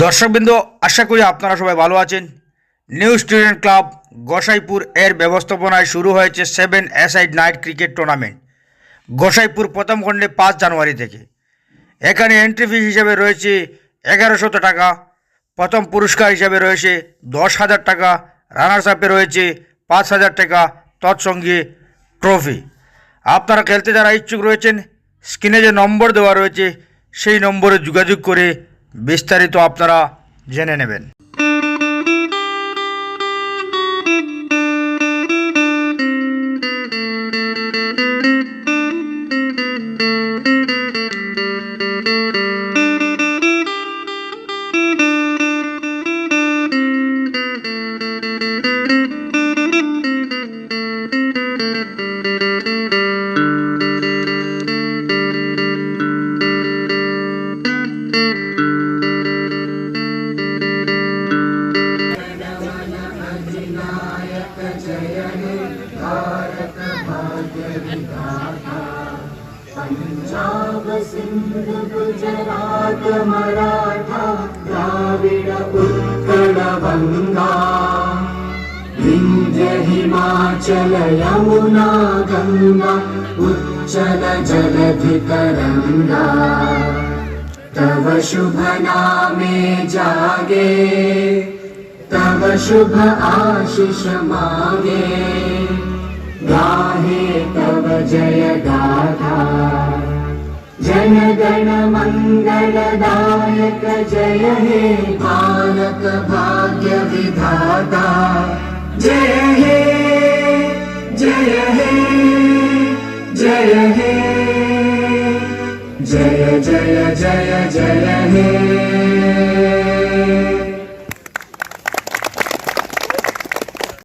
দর্শকবৃন্দ, আশা করি আপনারা সবাই ভালো আছেন। নিউ স্টুডেন্ট ক্লাব গোসাইপুর এর ব্যবস্থাপনায় শুরু হয়েছে seven a side night cricket tournament Gosaipur প্রথম খণ্ডে পাঁচ জানুয়ারি থেকে। এখানে এন্ট্রি ফি হিসেবে রয়েছে এগারোশত টাকা, প্রথম পুরস্কার হিসেবে রয়েছে দশ হাজার টাকা রানার্স আপে রয়েছে পাঁচ হাজার টাকা, তৎসঙ্গে ট্রফি আপনারা খেলতে যারা ইচ্ছুক রয়েছেন স্ক্রিনে যে নম্বর দেওয়া রয়েছে, সেই নম্বরে যোগাযোগ করে বিস্তারিত আপনারা জেনে নেবেন। पंजाब सिंध गुजरात मराठा द्राविड उत्कल गंगा विंध्य हिमाचल यमुना गंगा उच्चल जलधि तरंगा तव शुभ नामे जागे तव शुभ आशीष मागे जय गाथा जन गण मङ्गलदायक जय हे भारत भाग्य विधाता जय हे जय हे। जय जय जय जय जय हे